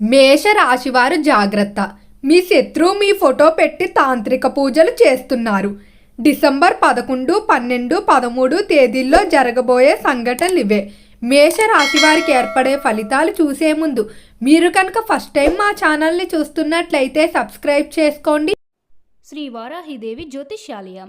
మేష రాశివారు జాగ్రత్త. మీ శత్రువు మీ ఫోటో పెట్టి తాంత్రిక పూజలు చేస్తున్నారు. డిసెంబర్ పదకొండు పన్నెండు పదమూడు తేదీల్లో జరగబోయే సంఘటనలు ఇవే. మేష రాశి వారికి ఏర్పడే ఫలితాలు చూసే ముందు మీరు కనుక ఫస్ట్ టైం మా ఛానల్ని చూస్తున్నట్లయితే సబ్స్క్రైబ్ చేసుకోండి. శ్రీ వారాహిదేవి జ్యోతిష్యాలయం.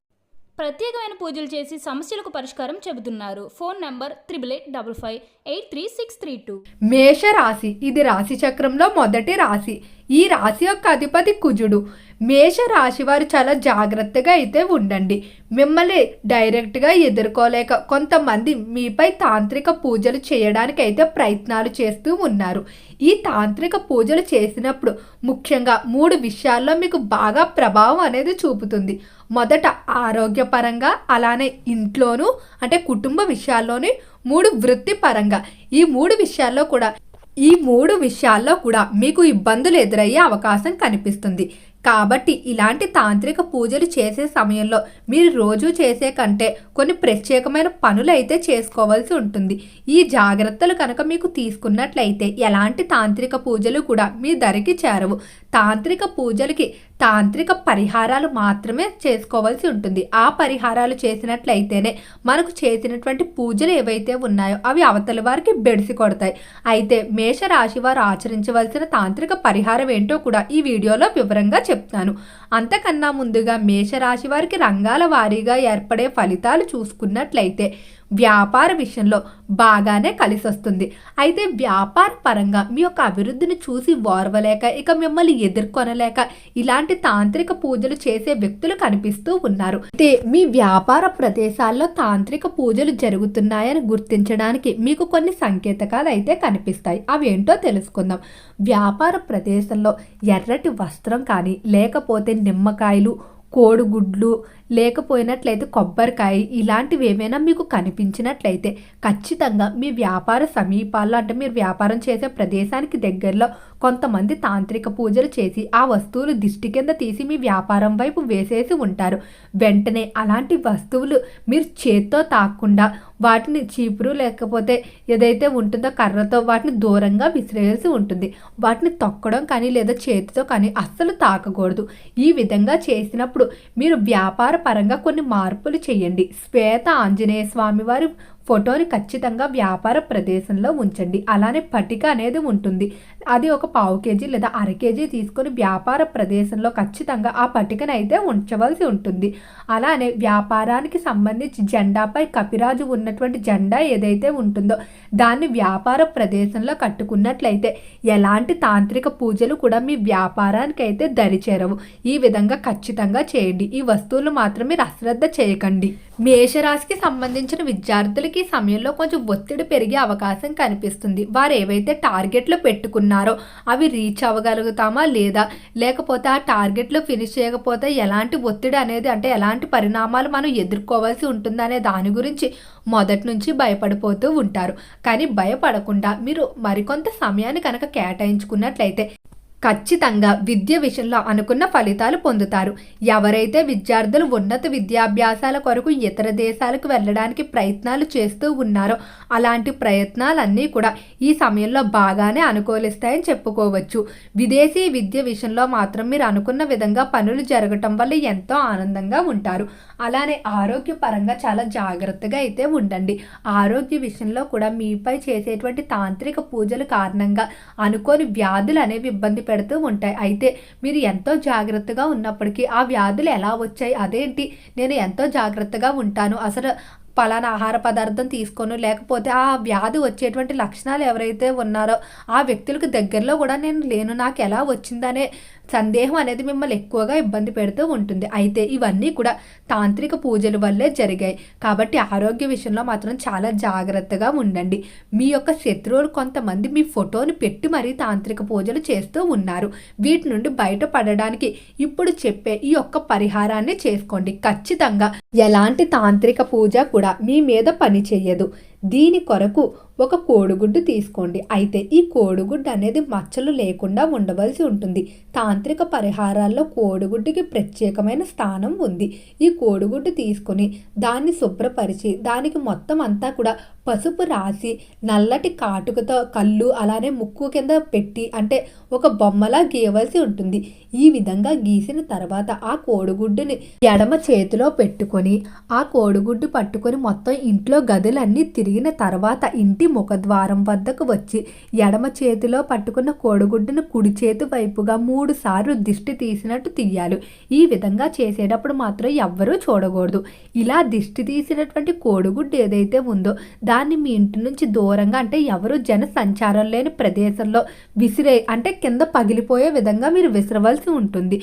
ప్రత్యేకమైన పూజలు చేసి సమస్యలకు పరిష్కారం చెబుతున్నారు. Phone number triple eight double five eight three six three two. మేష రాశి ఇది రాశి చక్రంలో మొదటి రాశి. ఈ రాశి యొక్క అధిపతి కుజుడు. మేష రాశి వారు చాలా జాగ్రత్తగా అయితే ఉండండి. మిమ్మల్ని డైరెక్ట్గా ఎదుర్కోలేక కొంతమంది మీపై తాంత్రిక పూజలు చేయడానికి అయితే ప్రయత్నాలు చేస్తూ ఉన్నారు. ఈ తాంత్రిక పూజలు చేసినప్పుడు ముఖ్యంగా మూడు విషయాల్లో మీకు బాగా ప్రభావం అనేది చూపుతుంది. మొదట ఆరోగ్యపరంగా అలానే ఇంట్లోనూ అంటే కుటుంబ విషయాల్లోని మూడు వృత్తిపరంగా. ఈ మూడు విషయాల్లో కూడా ఈ మూడు విషయాల్లో కూడా మీకు ఇబ్బందులు ఎదురయ్యే అవకాశం కనిపిస్తుంది. కాబట్టి ఇలాంటి తాంత్రిక పూజలు చేసే సమయంలో మీరు రోజు చేసే కంటే కొన్ని ప్రత్యేకమైన పనులు అయితే చేసుకోవాల్సి ఉంటుంది. ఈ జాగ్రత్తలు కనుక మీకు తీసుకున్నట్లయితే ఎలాంటి తాంత్రిక పూజలు కూడా మీ ధరికి చేరవు. తాంత్రిక పూజలకి తాంత్రిక పరిహారాలు మాత్రమే చేసుకోవాల్సి ఉంటుంది. ఆ పరిహారాలు చేసినట్లయితేనే మనకు చేసినటువంటి పూజలు ఏవైతే ఉన్నాయో అవి అవతల వారికి బెడిసి కొడతాయి. అయితే మేషరాశి వారు ఆచరించవలసిన తాంత్రిక పరిహారం ఏంటో కూడా ఈ వీడియోలో వివరంగా చెప్తాను. అంతకన్నా ముందుగా మేషరాశి వారికి రంగాల వారీగా ఏర్పడే ఫలితాలు చూసుకున్నట్లయితే వ్యాపార విషయంలో బాగానే కలిసి వస్తుంది అయితే వ్యాపార పరంగా మీ యొక్క అభివృద్ధిని చూసి ఓర్వలేక ఇక మిమ్మల్ని ఎదుర్కొనలేక ఇలాంటి తాంత్రిక పూజలు చేసే వ్యక్తులు కనిపిస్తూ ఉన్నారు. అయితే మీ వ్యాపార ప్రదేశాల్లో తాంత్రిక పూజలు జరుగుతున్నాయని గుర్తించడానికి మీకు కొన్ని సంకేతకాలు అయితే కనిపిస్తాయి. అవి ఏంటో తెలుసుకుందాం. వ్యాపార ప్రదేశంలో ఎర్రటి వస్త్రం కానీ లేకపోతే నిమ్మకాయలు కోడిగుడ్లు లేకపోయినట్లయితే కొబ్బరికాయ ఇలాంటివి ఏమైనా మీకు కనిపించినట్లయితే ఖచ్చితంగా మీ వ్యాపార సమీపాల్లో అంటే మీరు వ్యాపారం చేసే ప్రదేశానికి దగ్గరలో కొంతమంది తాంత్రిక పూజలు చేసి ఆ వస్తువులు దిష్టి కింద తీసి మీ వ్యాపారం వైపు వేసేసి ఉంటారు. వెంటనే అలాంటి వస్తువులు మీరు చేత్తో తాకుండా వాటిని చీపురు లేకపోతే ఏదైతే ఉంటుందో కర్రతో వాటిని దూరంగా విసిరేయాల్సి ఉంటుంది. వాటిని తొక్కడం కానీ లేదా చేతితో కానీ అస్సలు తాకకూడదు. ఈ విధంగా చేసినప్పుడు మీరు వ్యాపార పరంగా కొన్ని మార్పులు చేయండి. శ్వేత ఆంజనేయ స్వామి వారి ఫోటోని ఖచ్చితంగా వ్యాపార ప్రదేశంలో ఉంచండి. అలానే పటిక అనేది ఉంటుంది. అది ఒక పావు కేజీ లేదా అర కేజీ తీసుకొని వ్యాపార ప్రదేశంలో ఖచ్చితంగా ఆ పట్టికను అయితే ఉంచవలసి ఉంటుంది. అలానే వ్యాపారానికి సంబంధించి జెండాపై కపిరాజు ఉన్నటువంటి జెండా ఏదైతే ఉంటుందో దాన్ని వ్యాపార ప్రదేశంలో కట్టుకున్నట్లయితే ఎలాంటి తాంత్రిక పూజలు కూడా మీ వ్యాపారానికి అయితే దరిచేరవు. ఈ విధంగా ఖచ్చితంగా చేయండి. ఈ వస్తువులు మాత్రం మీరు అశ్రద్ధ చేయకండి. మేషరాశికి సంబంధించిన విద్యార్థులకి ఈ సమయంలో కొంచెం ఒత్తిడి పెరిగే అవకాశం కనిపిస్తుంది. వారు ఏవైతే టార్గెట్లు ఉన్నారో అవి రీచ్ అవ్వగలుగుతామా లేదా? లేకపోతే ఆ టార్గెట్లో ఫినిష్ చేయకపోతే ఎలాంటి ఒత్తిడి అనేది అంటే ఎలాంటి పరిణామాలు మనం ఎదుర్కోవాల్సి ఉంటుందనే దాని గురించి మొదటి నుంచి భయపడిపోతూ ఉంటారు. కానీ భయపడకుండా మీరు మరికొంత సమయాన్ని కనుక కేటాయించుకున్నట్లయితే ఖచ్చితంగా విద్య విషయంలో అనుకున్న ఫలితాలు పొందుతారు. ఎవరైతే విద్యార్థులు ఉన్నత విద్యాభ్యాసాల కొరకు ఇతర దేశాలకు వెళ్ళడానికి ప్రయత్నాలు చేస్తూ ఉన్నారో అలాంటి ప్రయత్నాలన్నీ కూడా ఈ సమయంలో బాగానే అనుకూలిస్తాయని చెప్పుకోవచ్చు. విదేశీ విద్య విషయంలో మాత్రం మీరు అనుకున్న విధంగా పనులు జరగటం వల్ల ఎంతో ఆనందంగా ఉంటారు. అలానే ఆరోగ్యపరంగా చాలా జాగ్రత్తగా అయితే ఉండండి. ఆరోగ్య విషయంలో కూడా మీపై చేసేటువంటి తాంత్రిక పూజల కారణంగా అనుకోని వ్యాధులు అనేవి ఇబ్బంది పెడుతూ ఉంటాయి. అయితే మీరు ఎంతో జాగ్రత్తగా ఉన్నప్పటికీ ఆ వ్యాధులు ఎలా వచ్చాయి? అదేంటి? నేను ఎంతో జాగ్రత్తగా ఉంటాను. అసలు పలానా ఆహార పదార్థం తీసుకోను. లేకపోతే ఆ వ్యాధి వచ్చేటువంటి లక్షణాలు ఎవరైతే ఉన్నారో ఆ వ్యక్తులకు దగ్గరలో కూడా నేను లేను. నాకు ఎలా వచ్చిందనే సందేహం అనేది మిమ్మల్ని ఎక్కువగా ఇబ్బంది పెడుతూ ఉంటుంది. అయితే ఇవన్నీ కూడా తాంత్రిక పూజల వల్లే జరిగాయి. కాబట్టి ఆరోగ్య విషయంలో మాత్రం చాలా జాగ్రత్తగా ఉండండి. మీ యొక్క శత్రువులు కొంతమంది మీ ఫోటోని పెట్టి మరీ తాంత్రిక పూజలు చేస్తూ ఉన్నారు. వీటి నుండి బయటపడడానికి ఇప్పుడు చెప్పే ఈ యొక్క పరిహారాన్ని చేసుకోండి. ఖచ్చితంగా ఎలాంటి తాంత్రిక పూజ కూడా మీ మీద పని చేయదు దీని కొరకు ఒక కోడిగుడ్డు తీసుకోండి. అయితే ఈ కోడిగుడ్డు అనేది మచ్చలు లేకుండా ఉండవలసి ఉంటుంది. తాంత్రిక పరిహారాల్లో కోడిగుడ్డుకి ప్రత్యేకమైన స్థానం ఉంది. ఈ కోడిగుడ్డు తీసుకొని దాన్ని శుభ్రపరిచి దానికి మొత్తం అంతా కూడా పసుపు రాసి నల్లటి కాటుకతో కళ్ళు అలానే ముక్కు కింద పెట్టి అంటే ఒక బొమ్మలా గీయవలసి ఉంటుంది. ఈ విధంగా గీసిన తర్వాత ఆ కోడిగుడ్డుని ఎడమ చేతిలో పెట్టుకొని ఆ కోడిగుడ్డు పట్టుకొని మొత్తం ఇంట్లో గదులన్నీ తిరిగిన తర్వాత ఇంటి ముఖద్వారం వద్దకు వచ్చి ఎడమ చేతిలో పట్టుకున్న కోడిగుడ్డును కుడి చేతి వైపుగా మూడు సార్లు దిష్టి తీసినట్టు తీయాలి ఈ విధంగా చేసేటప్పుడు మాత్రం ఎవ్వరూ చూడకూడదు. ఇలా దిష్టి తీసినటువంటి కోడిగుడ్డు ఏదైతే ఉందో దాన్ని మీ ఇంటి నుంచి దూరంగా అంటే ఎవరు జన సంచారం లేని ప్రదేశంలో విసిరే అంటే కింద పగిలిపోయే విధంగా మీరు విసిరవలసి ఉంటుంది.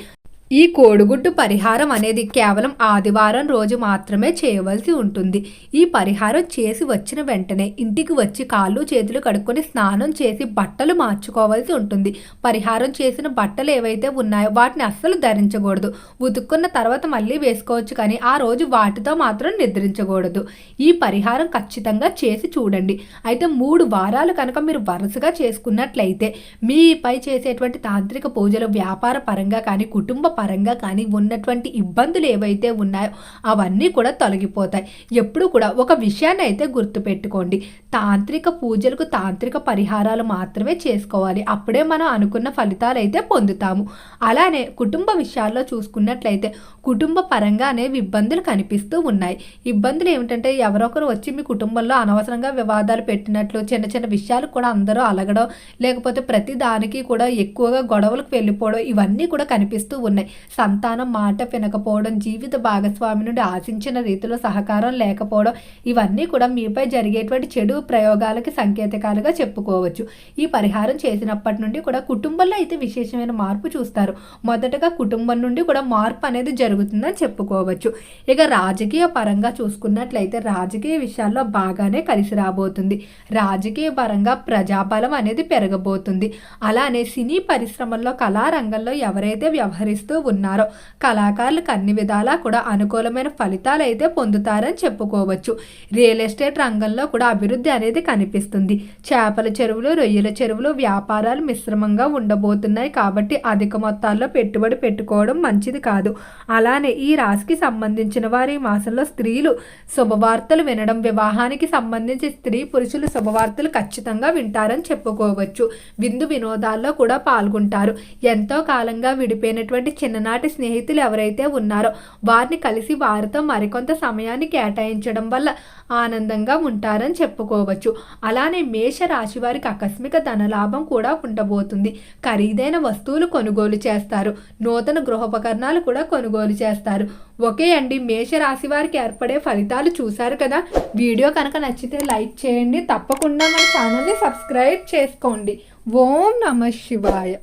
ఈ కోడిగుడ్డు పరిహారం అనేది కేవలం ఆదివారం రోజు మాత్రమే చేయవలసి ఉంటుంది. ఈ పరిహారం చేసి వచ్చిన వెంటనే ఇంటికి వచ్చి కాళ్ళు చేతులు కడుక్కొని స్నానం చేసి బట్టలు మార్చుకోవాల్సి ఉంటుంది. పరిహారం చేసిన బట్టలు ఏవైతే ఉన్నాయో వాటిని అస్సలు ధరించకూడదు. ఉతుక్కున్న తర్వాత మళ్ళీ వేసుకోవచ్చు కానీ ఆ రోజు వాటితో మాత్రం నిద్రించకూడదు. ఈ పరిహారం ఖచ్చితంగా చేసి చూడండి. అయితే మూడు వారాలు కనుక మీరు వరుసగా చేసుకున్నట్లయితే మీపై చేసేటువంటి తాంత్రిక పూజలు వ్యాపార పరంగా కానీ కుటుంబ పరంగా కానీ ఉన్నటువంటి ఇబ్బందులు ఏవైతే ఉన్నాయో అవన్నీ కూడా తొలగిపోతాయి. ఎప్పుడు కూడా ఒక విషయాన్ని అయితే గుర్తుపెట్టుకోండి. తాంత్రిక పూజలకు తాంత్రిక పరిహారాలు మాత్రమే చేసుకోవాలి. అప్పుడే మనం అనుకున్న ఫలితాలు అయితే పొందుతాము. అలానే కుటుంబ విషయాల్లో చూసుకున్నట్లయితే కుటుంబ పరంగా అనేవి ఇబ్బందులు కనిపిస్తూ ఉన్నాయి. ఇబ్బందులు ఏమిటంటే ఎవరొకరు వచ్చి మీ కుటుంబంలో అనవసరంగా వివాదాలు పెట్టినట్లు చిన్న చిన్న విషయాలు కూడా అందరూ అలగడం లేకపోతే ప్రతి దానికి కూడా ఎక్కువగా గొడవలకు వెళ్ళిపోవడం ఇవన్నీ కూడా కనిపిస్తూ ఉన్నాయి. సంతానం మాట వినకపోవడం జీవిత భాగస్వామి నుండి ఆశించిన రీతిలో సహకారం లేకపోవడం ఇవన్నీ కూడా మీపై జరిగేటువంటి చెడు ప్రయోగాలకి సంకేతకాలుగా చెప్పుకోవచ్చు. ఈ పరిహారం చేసినప్పటి నుండి కూడా కుటుంబంలో అయితే విశేషమైన మార్పు చూస్తారు. మొదటగా కుటుంబం నుండి కూడా మార్పు అనేది జరుగుతుందని చెప్పుకోవచ్చు. ఇక రాజకీయ పరంగా చూసుకున్నట్లయితే రాజకీయ విషయాల్లో బాగానే కలిసి రాబోతుంది. రాజకీయ పరంగా ప్రజాబలం అనేది పెరగబోతుంది. అలానే సినీ పరిశ్రమల్లో కళారంగంలో ఎవరైతే వ్యవహరిస్తూ ఉన్నారో. కళాకారులకు అన్ని విధాలా కూడా అనుకూలమైన ఫలితాలు అయితే పొందుతారని చెప్పుకోవచ్చు. రియల్ ఎస్టేట్ రంగంలో కూడా అభివృద్ధి అనేది కనిపిస్తుంది. చేపల చెరువులు రొయ్యల చెరువులు వ్యాపారాలు మిశ్రమంగా ఉండబోతున్నాయి కాబట్టి అధిక మొత్తాల్లో పెట్టుబడి పెట్టుకోవడం మంచిది కాదు. అలానే ఈ రాశికి సంబంధించిన వారి మాసంలో స్త్రీలు శుభవార్తలు వినడం వివాహానికి సంబంధించి స్త్రీ పురుషులు శుభవార్తలు ఖచ్చితంగా వింటారని చెప్పుకోవచ్చు. విందు వినోదాల్లో కూడా పాల్గొంటారు. ఎంతో కాలంగా విడిపోయినటువంటి చిన్ననాటి స్నేహితులు ఎవరైతే ఉన్నారో వారిని కలిసి వారితో మరికొంత సమయాన్ని కేటాయించడం వల్ల ఆనందంగా ఉంటారని చెప్పుకోవచ్చు. అలానే మేష రాశి వారికి ఆకస్మిక ధనలాభం కూడా ఉండబోతుంది. ఖరీదైన వస్తువులు కొనుగోలు చేస్తారు. నూతన గృహోపకరణాలు కూడా కొనుగోలు చేస్తారు. ఓకే అండి మేష రాశి వారికి ఏర్పడే ఫలితాలు చూశారు కదా? వీడియో కనుక నచ్చితే లైక్ చేయండి. తప్పకుండా మన ఛానల్ని సబ్స్క్రైబ్ చేసుకోండి. ఓం నమ శివాయ.